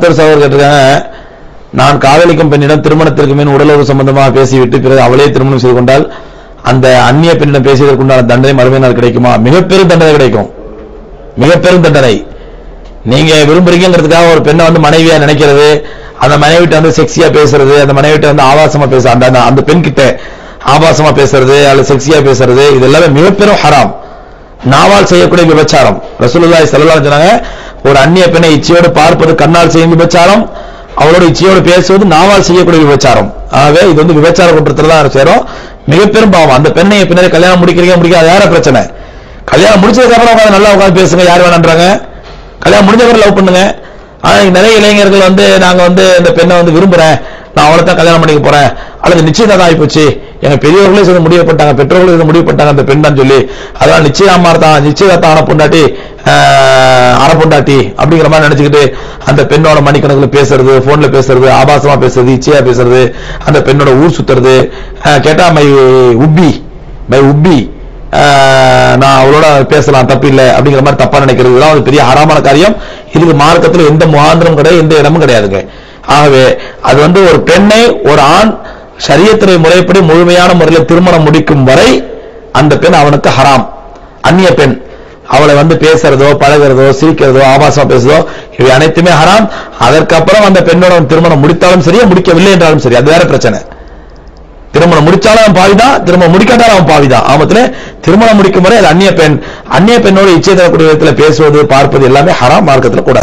அடுத்த ஒரு சகோதரர் கேட்டிருக்காங்க நான் காதலிக்கும் பெண்ணிடம் திருமணத்திற்கு மேல் உடலுறவு சம்பந்தமாக பேசிவிட்டு பிறகு அவளே திருமணம் செய்து கொண்டால் அந்த அந்நிய பெண்ணிடம் பேசியதற்குண்டான தண்டனை மறுமையினால் கிடைக்குமா? மிகப்பெரும் தண்டனை கிடைக்கும். மிகப்பெரும் தண்டனை. நீங்க விரும்புறீங்கிறதுக்காக ஒரு பெண்ணை வந்து மனைவியா நினைக்கிறது அந்த மனைவிட்ட வந்து செக்ஸியா பேசுறது அந்த மனைவிட்ட வந்து ஆபாசமா பேச அந்த அந்த- பெண் கிட்ட ஆபாசமா பேசுறது அல்லது செக்ஸியா பேசுறது இது எல்லாமே மிகப்பெரும் ஹராம். நாவால் செய்யக்கூடிய விபச்சாரம். ரசூலுல்லாய் செல்லலாம் சொன்னாங்க ஒரு அந்நிய பெண்ணை இச்சையோடு பார்ப்பது கண்ணால் செய்யும் விபச்சாரம் அவளோட இச்சையோடு பேசுவது நாவால் செய்யக்கூடிய விபச்சாரம். ஆகவே இது வந்து விபச்சார குற்றத்தில் தான் சேரும். மிகப்பெரும் பாவம். அந்த பெண்ணை பின்னாடி கல்யாணம் முடிக்கிறீங்க முடிக்காத யார பிரச்சனை. கல்யாணம் முடிச்சதுக்கு அப்புறம் உட்காந்து நல்லா உட்காந்து பேசுங்க யார் வேணான்றாங்க? கல்யாணம் முடிஞ்ச அப்புறம் லவ் பண்ணுங்க. ஆனா நிறைய இளைஞர்கள் வந்து நாங்க வந்து இந்த பெண்ணை வந்து விரும்புறேன். நான் அவளை தான் கல்யாணம் பண்ணிக்க போறேன். அல்லது நிச்சயதார்த்தம் ஆயிப்போச்சு எங்க பெரியவர்களே சேர்ந்து முடிவு பண்ணிட்டாங்க பெற்றோர்களே சேர்ந்து முடிவு பண்ணிட்டாங்க அந்த பெண் தான் சொல்லி. அதான் நிச்சயமா தான் நிச்சயதார்த்தம் ஆன பொண்டாட்டி பொண்டாட்டி அப்படிங்கிற மாதிரி நினைச்சுக்கிட்டு அந்த பெண்ணோட மணிக்கணக்கில் பேசுறது போன்ல பேசுறது ஆபாசமா பேசுறது இச்சையா பேசுறது அந்த பெண்ணோட ஊர் சுத்துறது. கேட்டா மை உப்பி மை உப்பி நான் அவளோட பேசலாம் தப்பு இல்லை அப்படிங்கிற மாதிரி தப்பா நினைக்கிறது. இதெல்லாம் ஒரு பெரிய ஹராமான காரியம். இதுக்கு மார்க்கத்தில் எந்த முகாந்திரம் கிடையாது எந்த இடமும் கிடையாதுங்க. ஆகவே அது வந்து ஒரு பெண்ணை ஒரு ஆண் சரியத்துறை முறைப்படி முழுமையான முறையில் திருமணம் முடிக்கும் வரை அந்த பெண் அவனுக்கு ஹராம். அந்நிய பெண். அவளை வந்து பேசுறதோ பழகுறதோ சிரிக்கிறதோ ஆபாசமா பேசுறதோ இவை அனைத்துமே ஹராம். அதற்கப்புறம் அந்த பெண்ணோட திருமணம் முடித்தாலும் சரி முடிக்கவில்லை என்றாலும் சரி. அது வேற பிரச்சனை. திருமணம் முடிச்சாலும் அவன் பாவிதான் திருமணம் முடிக்காட்டாலும் அவன் பாவிதான். ஆமத்துல திருமணம் முடிக்கும் வரை அது அந்நிய பெண் அந்நிய பெண்ணோட இச்சை தரக்கூடிய விதத்துல பேசுவது பார்ப்பது எல்லாமே ஹராம் மார்க்கத்துல கூட.